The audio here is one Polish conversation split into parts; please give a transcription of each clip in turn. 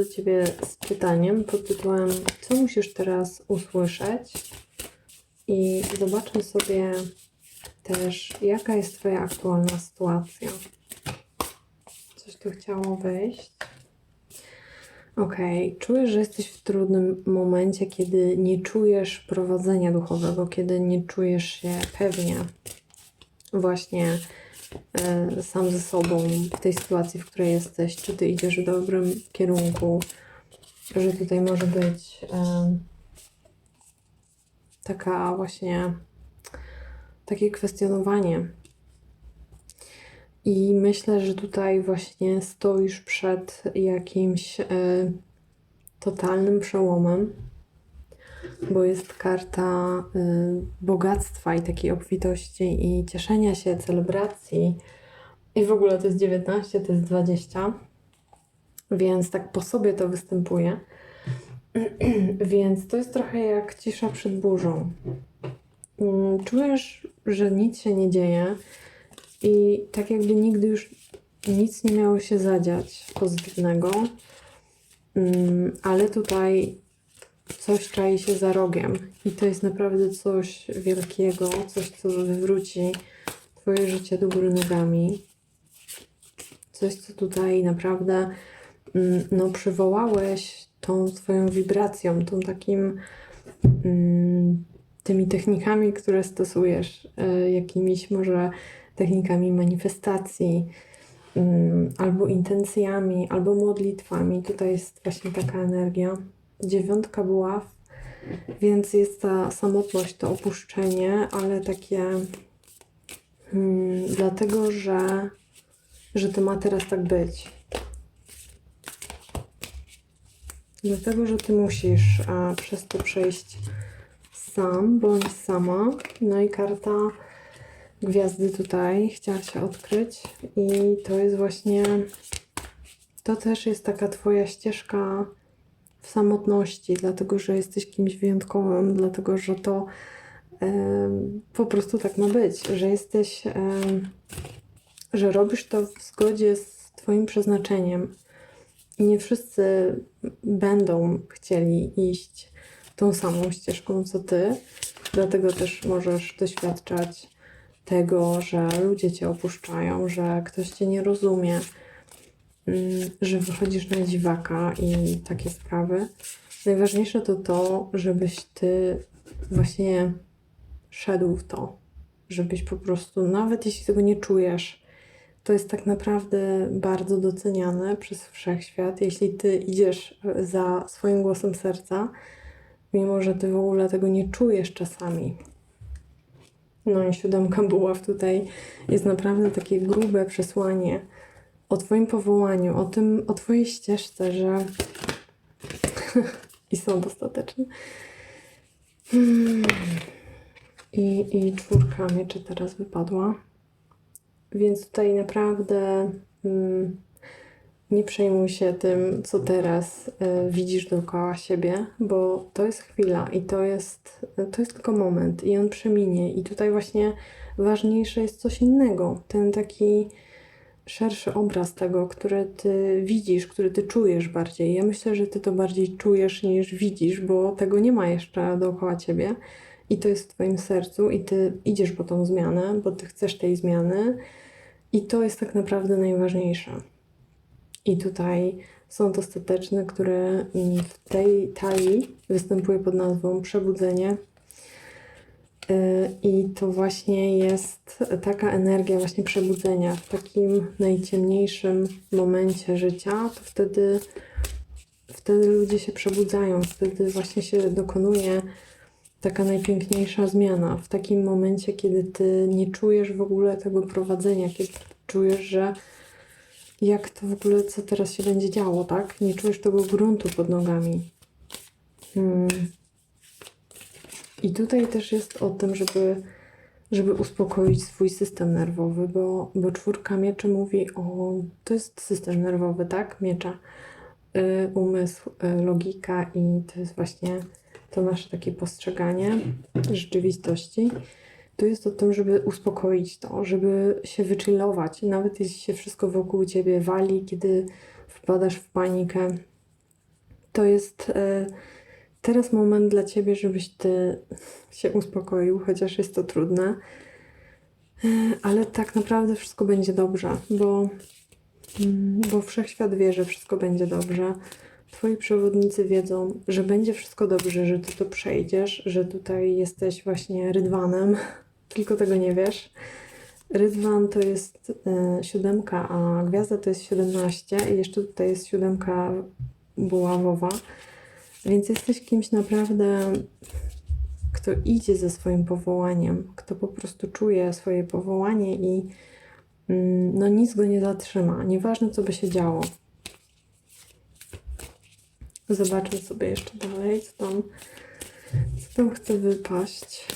do Ciebie z pytaniem pod tytułem Co musisz teraz usłyszeć? I zobaczmy sobie też, jaka jest Twoja aktualna sytuacja. Coś tu chciało wejść. Okej, czujesz, że jesteś w trudnym momencie, kiedy nie czujesz prowadzenia duchowego, kiedy nie czujesz się pewnie właśnie sam ze sobą w tej sytuacji, w której jesteś, czy ty idziesz w dobrym kierunku, że tutaj może być e, taka właśnie takie kwestionowanie. I myślę, że tutaj właśnie stoisz przed jakimś e, totalnym przełomem, bo jest karta y, bogactwa i takiej obfitości i cieszenia się, celebracji. I w ogóle to jest 19, to jest 20, więc tak po sobie to występuje. więc to jest trochę jak cisza przed burzą. Mm, Czujesz, że nic się nie dzieje i tak jakby nigdy już nic nie miało się zadziać pozytywnego, Mm, ale tutaj coś czai się za rogiem i to jest naprawdę coś wielkiego, coś, co wywróci Twoje życie do góry nogami. Coś, co tutaj naprawdę mm, no, przywołałeś tą swoją wibracją, tą takim mm, tymi technikami, które stosujesz, y, jakimiś może technikami manifestacji, mm, albo intencjami, albo modlitwami. Tutaj jest właśnie taka energia. Dziewiątka buław, więc jest ta samotność, to opuszczenie, ale takie mm, dlatego, że, że to ma teraz tak być. Dlatego, że ty musisz a, przez to przejść sam bądź sama. No i karta gwiazdy tutaj chciała się odkryć i to jest właśnie to też jest taka twoja ścieżka w samotności, dlatego że jesteś kimś wyjątkowym, dlatego że to em, po prostu tak ma być, że jesteś, em, że robisz to w zgodzie z twoim przeznaczeniem. I nie wszyscy będą chcieli iść tą samą ścieżką co ty, dlatego też możesz doświadczać tego, że ludzie cię opuszczają, że ktoś cię nie rozumie, że wychodzisz na dziwaka i takie sprawy. Najważniejsze to to, żebyś ty właśnie szedł w to, żebyś po prostu, nawet jeśli tego nie czujesz, to jest tak naprawdę bardzo doceniane przez wszechświat, jeśli ty idziesz za swoim głosem serca, mimo że ty w ogóle tego nie czujesz czasami. No i siódemka buław tutaj jest naprawdę takie grube przesłanie o Twoim powołaniu, o tym, o Twojej ścieżce, że i są dostateczne. Hmm. I, I czwórka mieczy teraz wypadła. Więc tutaj naprawdę mm, nie przejmuj się tym, co teraz y, widzisz dookoła siebie, bo to jest chwila i to jest, to jest tylko moment i on przeminie. I tutaj właśnie ważniejsze jest coś innego. Ten taki szerszy obraz tego, który ty widzisz, który ty czujesz bardziej. Ja myślę, że ty to bardziej czujesz niż widzisz, bo tego nie ma jeszcze dookoła ciebie. I to jest w twoim sercu i ty idziesz po tą zmianę, bo ty chcesz tej zmiany. I to jest tak naprawdę najważniejsze. I tutaj są dostateczne, które mm, w tej talii występuje pod nazwą przebudzenie. Yy, I to właśnie jest taka energia właśnie przebudzenia w takim najciemniejszym momencie życia, to wtedy, wtedy ludzie się przebudzają, wtedy właśnie się dokonuje taka najpiękniejsza zmiana. W takim momencie, kiedy ty nie czujesz w ogóle tego prowadzenia, kiedy czujesz, że jak to w ogóle, co teraz się będzie działo, tak? Nie czujesz tego gruntu pod nogami. Hmm. I tutaj też jest o tym, żeby, żeby uspokoić swój system nerwowy, bo, bo czwórka mieczy mówi o. To jest system nerwowy, tak? Miecza. Y, umysł, y, logika i to jest właśnie to nasze takie postrzeganie rzeczywistości. To jest o tym, żeby uspokoić to, żeby się wychillować. Nawet jeśli się wszystko wokół ciebie wali, kiedy wpadasz w panikę, to jest e, teraz moment dla ciebie, żebyś ty się uspokoił, chociaż jest to trudne. Ale tak naprawdę wszystko będzie dobrze, bo, bo wszechświat wie, że wszystko będzie dobrze. Twoi przewodnicy wiedzą, że będzie wszystko dobrze, że ty to przejdziesz, że tutaj jesteś właśnie rydwanem, tylko tego nie wiesz. Rydwan to jest e, siódemka, a gwiazda to jest 17 i jeszcze tutaj jest siódemka buławowa. Więc jesteś kimś naprawdę, kto idzie ze swoim powołaniem, kto po prostu czuje swoje powołanie i mm, no nic go nie zatrzyma. Nieważne, co by się działo. Zobaczmy sobie jeszcze dalej, co tam, co tam chce wypaść.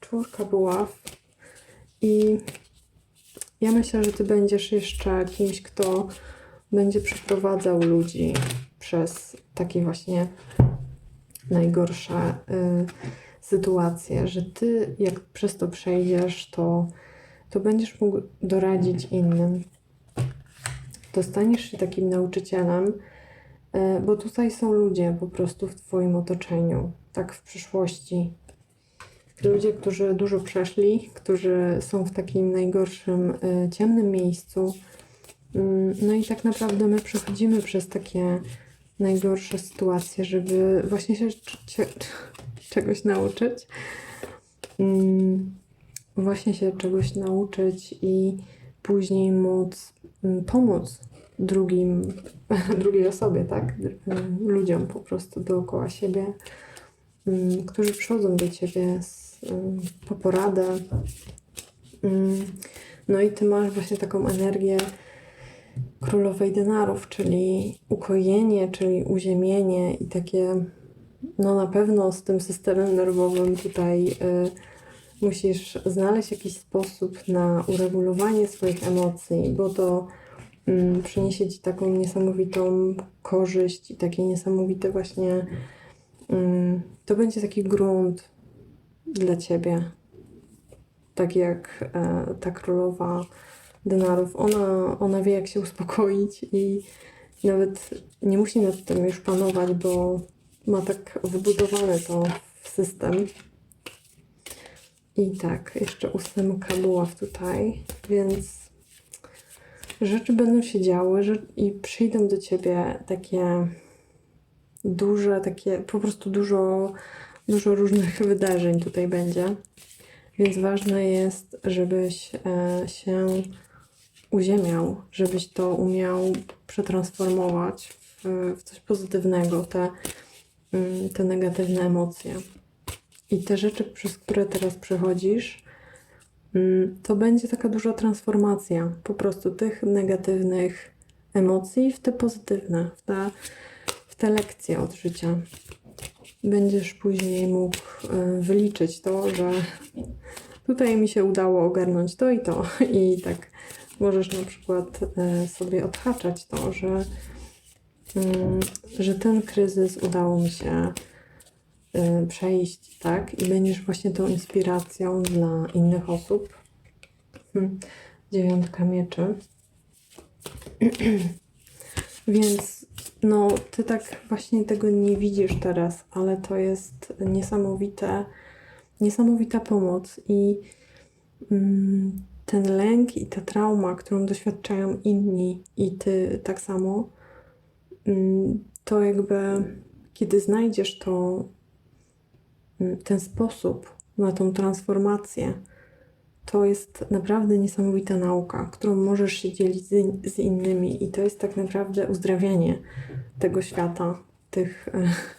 Czwórka buław. I ja myślę, że ty będziesz jeszcze kimś, kto będzie przeprowadzał ludzi przez takie właśnie najgorsze y, sytuacje, że ty jak przez to przejdziesz, to, to będziesz mógł doradzić innym. To staniesz się takim nauczycielem, y, bo tutaj są ludzie po prostu w twoim otoczeniu, tak w przyszłości. Ludzie, którzy dużo przeszli, którzy są w takim najgorszym, y, ciemnym miejscu, No i tak naprawdę my przechodzimy przez takie najgorsze sytuacje, żeby właśnie się czegoś nauczyć. Mm, Właśnie się czegoś nauczyć i później móc mm, pomóc drugim, drugiej osobie, tak? Mm, Ludziom po prostu dookoła siebie, mm, którzy przychodzą do ciebie z, mm, po poradę. Mm, No i ty masz właśnie taką energię królowej denarów, czyli ukojenie, czyli uziemienie i takie, no na pewno z tym systemem nerwowym tutaj y, musisz znaleźć jakiś sposób na uregulowanie swoich emocji, bo to mm, przyniesie ci taką niesamowitą korzyść i takie niesamowite właśnie, mm, to będzie taki grunt dla ciebie. Tak jak e, ta królowa denarów. Ona, ona wie, jak się uspokoić i nawet nie musi nad tym już panować, bo ma tak wybudowane to w system. I tak, jeszcze ósemka była tutaj, więc rzeczy będą się działy i przyjdą do ciebie takie duże, takie po prostu dużo, dużo różnych wydarzeń tutaj będzie. Więc ważne jest, żebyś e, się uziemiał, żebyś to umiał przetransformować w, w coś pozytywnego, te, mm, te negatywne emocje. I te rzeczy, przez które teraz przechodzisz, mm, to będzie taka duża transformacja po prostu tych negatywnych emocji w te pozytywne, w te, w te lekcje od życia. Będziesz później mógł e, wyliczyć to, że tutaj mi się udało ogarnąć to i to. I tak możesz na przykład e, sobie odhaczać to, że, mm, że ten kryzys udało mi się e, przejść, tak? I będziesz właśnie tą inspiracją dla innych osób. Hmm. Dziewiątka mieczy. Więc no, ty tak właśnie tego nie widzisz teraz, ale to jest niesamowite, niesamowita pomoc i mm, ten lęk i ta trauma, którą doświadczają inni i ty tak samo, mm, to jakby kiedy znajdziesz to, mm, ten sposób na tą transformację, to jest naprawdę niesamowita nauka, którą możesz się dzielić z, in- z innymi, i to jest tak naprawdę uzdrawianie tego świata, tych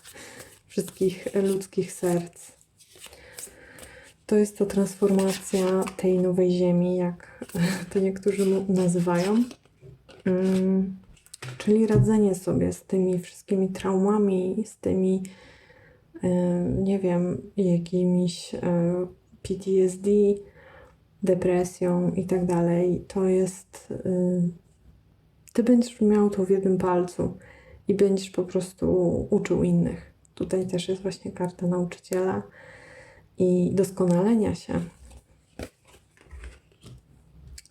wszystkich ludzkich serc. To jest to transformacja tej nowej ziemi, jak to niektórzy nazywają. Mm, czyli radzenie sobie z tymi wszystkimi traumami, z tymi, nie wiem, jakimiś PTSD, depresją i tak dalej. To jest. Ty będziesz miał to w jednym palcu i będziesz po prostu uczył innych. Tutaj też jest właśnie karta nauczyciela i doskonalenia się.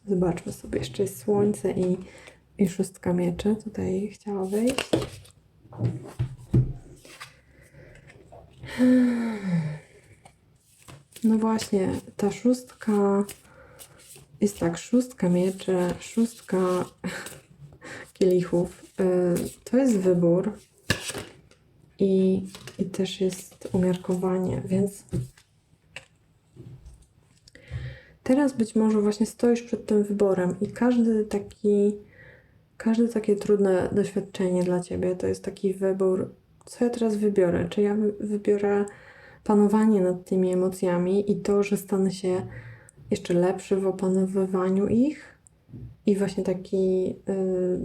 Zobaczmy sobie, jeszcze jest słońce i i szóstka mieczy tutaj chciała wyjść. No właśnie, ta szóstka jest tak, szóstka mieczy, szóstka kielichów. y, To jest wybór i, i też jest umiarkowanie, więc teraz być może właśnie stoisz przed tym wyborem i każdy taki, każde takie trudne doświadczenie dla ciebie to jest taki wybór, co ja teraz wybiorę? Czy ja wy- wybiorę panowanie nad tymi emocjami i to, że stanę się jeszcze lepszy w opanowywaniu ich? I właśnie taki y,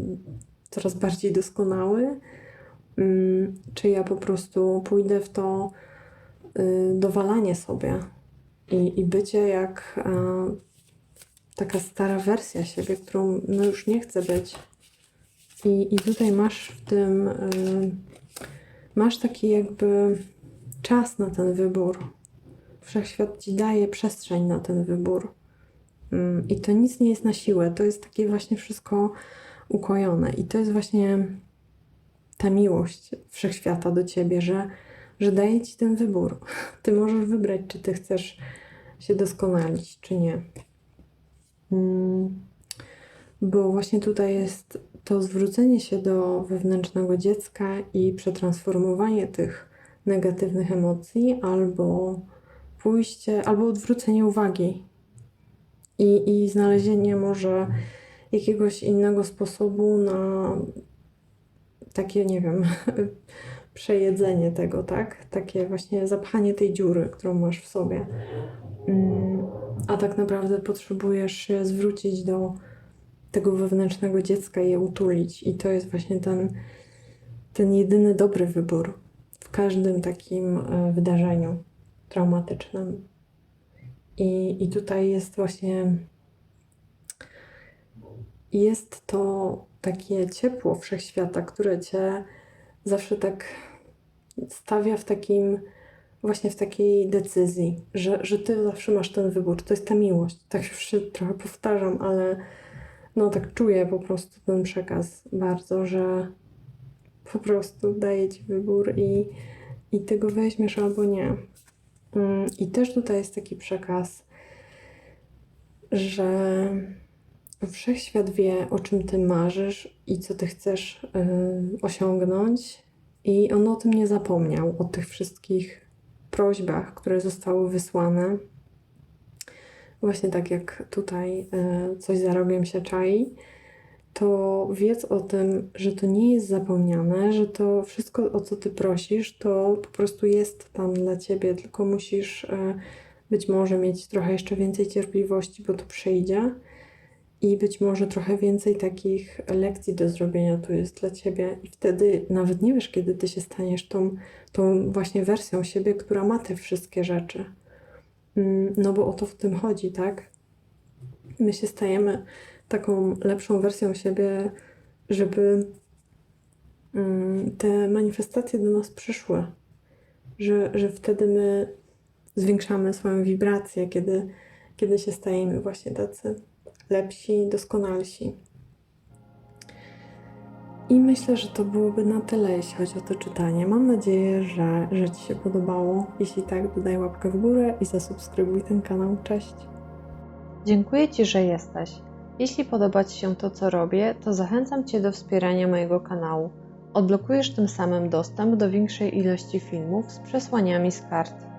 coraz bardziej doskonały, Mm, czy ja po prostu pójdę w to y, dowalanie sobie i, i bycie jak e, taka stara wersja siebie, którą no już nie chcę być. I, I tutaj masz w tym, y, masz taki jakby czas na ten wybór. Wszechświat ci daje przestrzeń na ten wybór. Mm, I to nic nie jest na siłę. To jest takie właśnie wszystko ukojone. I to jest właśnie ta miłość wszechświata do ciebie, że, że daje ci ten wybór. Ty możesz wybrać, czy ty chcesz się doskonalić, czy nie. Mm, Bo właśnie tutaj jest to zwrócenie się do wewnętrznego dziecka i przetransformowanie tych negatywnych emocji, albo pójście, albo odwrócenie uwagi i, i znalezienie może jakiegoś innego sposobu na takie, nie wiem, przejedzenie tego, tak? Takie właśnie zapchanie tej dziury, którą masz w sobie. Mm, A tak naprawdę potrzebujesz się zwrócić do tego wewnętrznego dziecka i je utulić. I to jest właśnie ten, ten jedyny dobry wybór w każdym takim e, wydarzeniu traumatycznym. I, I tutaj jest właśnie jest to takie ciepło wszechświata, które cię zawsze tak stawia w takim, właśnie w takiej decyzji, że, że ty zawsze masz ten wybór. To jest ta miłość. Tak już się trochę powtarzam, ale no tak czuję po prostu ten przekaz bardzo, że po prostu daje ci wybór i, i ty go weźmiesz albo nie. Mm, I też tutaj jest taki przekaz, że Wszechświat wie, o czym ty marzysz i co ty chcesz y, osiągnąć, i on o tym nie zapomniał, o tych wszystkich prośbach, które zostały wysłane. Właśnie tak jak tutaj y, coś za rogiem się czai, to wiedz o tym, że to nie jest zapomniane, że to wszystko, o co ty prosisz, to po prostu jest tam dla ciebie, tylko musisz y, być może mieć trochę jeszcze więcej cierpliwości, bo to przyjdzie. I być może trochę więcej takich lekcji do zrobienia tu jest dla ciebie, i wtedy nawet nie wiesz, kiedy ty się staniesz tą, tą właśnie wersją siebie, która ma te wszystkie rzeczy. Mm, No bo o to w tym chodzi, tak? My się stajemy taką lepszą wersją siebie, żeby mm, te manifestacje do nas przyszły. Że, że wtedy my zwiększamy swoją wibrację, kiedy, kiedy się stajemy właśnie tacy lepsi, doskonalsi. I myślę, że to byłoby na tyle, jeśli chodzi o to czytanie. Mam nadzieję, że, że Ci się podobało. Jeśli tak, dodaj łapkę w górę i zasubskrybuj ten kanał. Cześć! Dziękuję Ci, że jesteś. Jeśli podoba Ci się to, co robię, to zachęcam Cię do wspierania mojego kanału. Odblokujesz tym samym dostęp do większej ilości filmów z przesłaniami z kart.